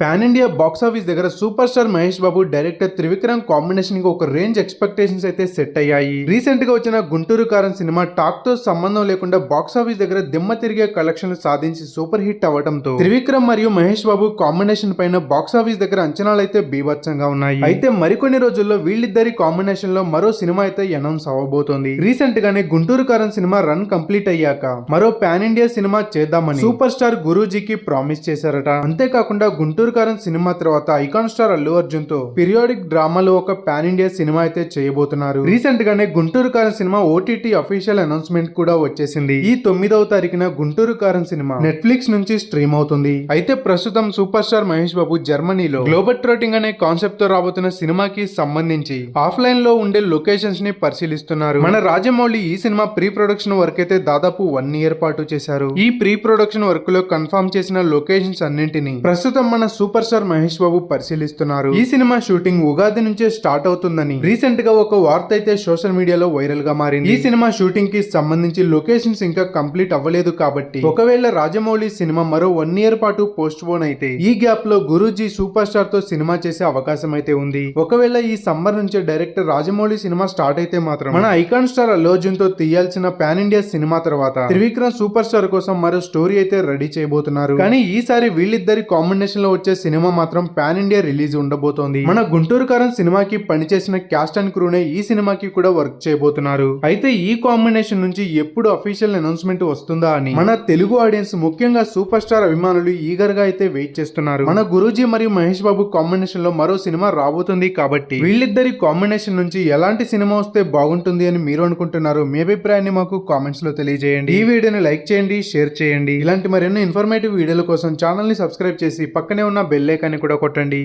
Pan India box office దగ్గర super star Mahesh Babu director Trivikram కాంబినేషన్కి ఒక range expectations అయితే సెట్ అయ్యాయి. రీసెంట్గా వచ్చిన గుంటూరు కారం సినిమా టాక్తో సంబంధం లేకుండా బాక్స్ ఆఫీస్ దగ్గర దిమ్మ తిరిగే కలెక్షన్లు సాధించి సూపర్ హిట్ అవ్వడంతో త్రివిక్రమ్ మరియు మహేష్ బాబు కాంబినేషన్ పైన బాక్స్ ఆఫీస్ దగ్గర అంచనాలు అయితే బీభత్సంగా ఉన్నాయి. అయితే మరికొన్ని రోజుల్లో వీళ్ళిద్దరి కాంబినేషన్లో మరో సినిమా అయితే అనౌన్స్ అవ్వబోతోంది. రీసెంట్ గానే Guntur Kaaram cinema run complete అయ్యాక మరో పాన్ ఇండియా సినిమా చేద్దామని సూపర్ స్టార్ గురూజీకి ప్రామిస్ చేశారట. అంతేకాకుండా గుంటూరు కారం సినిమా తర్వాత ఐకాన్ స్టార్ అల్లు అర్జున్తో పీరియాడిక్ డ్రామాలో ఒక పాన్ ఇండియా సినిమా అయితే చేయబోతున్నారు. రీసెంట్ గానే Guntur Kaaram cinema OTT official announcement కూడా వచ్చేసింది. ఈ తొమ్మిదవ తారీఖున గుంటూరు కారం సినిమా నెట్ఫ్లిక్స్ నుంచి స్ట్రీమ్ అవుతుంది. అయితే ప్రస్తుతం సూపర్ స్టార్ మహేష్ బాబు జర్మనీలో గ్లోబల్ ట్రోటింగ్ అనే కాన్సెప్ట్తో రాబోతున్న సినిమాకి సంబంధించి ఆఫ్లైన్లో ఉండే లొకేషన్స్ని పరిశీలిస్తున్నారు. మన రాజమౌళి ఈ సినిమా ప్రీ ప్రొడక్షన్ వర్క్ అయితే దాదాపు వన్ ఇయర్ పాటు చేశారు. ఈ ప్రీ ప్రొడక్షన్ వర్క్లో కన్ఫర్మ్ చేసిన లొకేషన్స్ అన్నింటిని ప్రస్తుతం మన సూపర్ స్టార్ మహేష్ బాబు పరిశీలిస్తున్నారు. ఈ సినిమా షూటింగ్ ఉగాది నుంచే స్టార్ట్ అవుతుందని రీసెంట్గా ఒక వార్త అయితే సోషల్ మీడియాలో వైరల్గా మారింది. ఈ సినిమా షూటింగ్కి సంబంధించి లొకేషన్స్ ఇంకా కంప్లీట్ అవ్వలేదు కాబట్టి ఒకవేళ రాజమౌళి సినిమా మరో వన్ ఇయర్ పాటు పోస్ట్ పోన్ అయితే ఈ గ్యాప్లో గురూజీ సూపర్ స్టార్తో సినిమా చేసే అవకాశం అయితే ఉంది. ఒకవేళ ఈ సమ్మర్ నుంచే డైరెక్టర్ రాజమౌళి సినిమా స్టార్ట్ అయితే మాత్రం మన ఐకాన్ స్టార్ అల్లోజున్తో తీయాల్సిన పాన్ ఇండియా సినిమా తర్వాత త్రివిక్రమ్ సూపర్ స్టార్ కోసం మరో స్టోరీ అయితే రెడీ చేయబోతున్నారు. కానీ ఈసారి వీళ్ళిద్దరి కాంబినేషన్లో వచ్చే సినిమా మాత్రం పాన్ ఇండియా రిలీజ్ ఉండబోతోంది. మన గుంటూరు కారం సినిమాకి పనిచేసిన క్యాస్ట్ అండ్ క్రూనే ఈ సినిమాకి కూడా వర్క్ చేయబోతున్నారు. అయితే ఈ కాంబినేషన్ నుంచి ఎప్పుడు అఫీషియల్ అనౌన్స్మెంట్ వస్తుందా అని? మన తెలుగు ఆడియన్స్ ముఖ్యంగా సూపర్ స్టార్ అభిమానులు ఈగర్గా అయితే వెయిట్ చేస్తున్నారు. మన గురూజీ మరియు మహేష్ బాబు కాంబినేషన్లో మరో సినిమా రాబోతుంది కాబట్టి. వీళ్ళిద్దరి కాంబినేషన్ నుంచి ఎలాంటి సినిమా వస్తే బాగుంటుంది అని మీరు అనుకుంటున్నారు మీ అభిప్రాయాన్ని మాకు కామెంట్స్లో తెలియజేయండి. ఈ వీడియోని లైక్ చేయండి షేర్ చేయండి. ఇలాంటి మరెన్నో ఇన్ఫర్మేటివ్ వీడియోల కోసం ఛానల్ని సబ్స్క్రైబ్ చేసి పక్కనే ఉన్న ఉన్న బెల్ ఐకాన్ని కూడా కొట్టండి.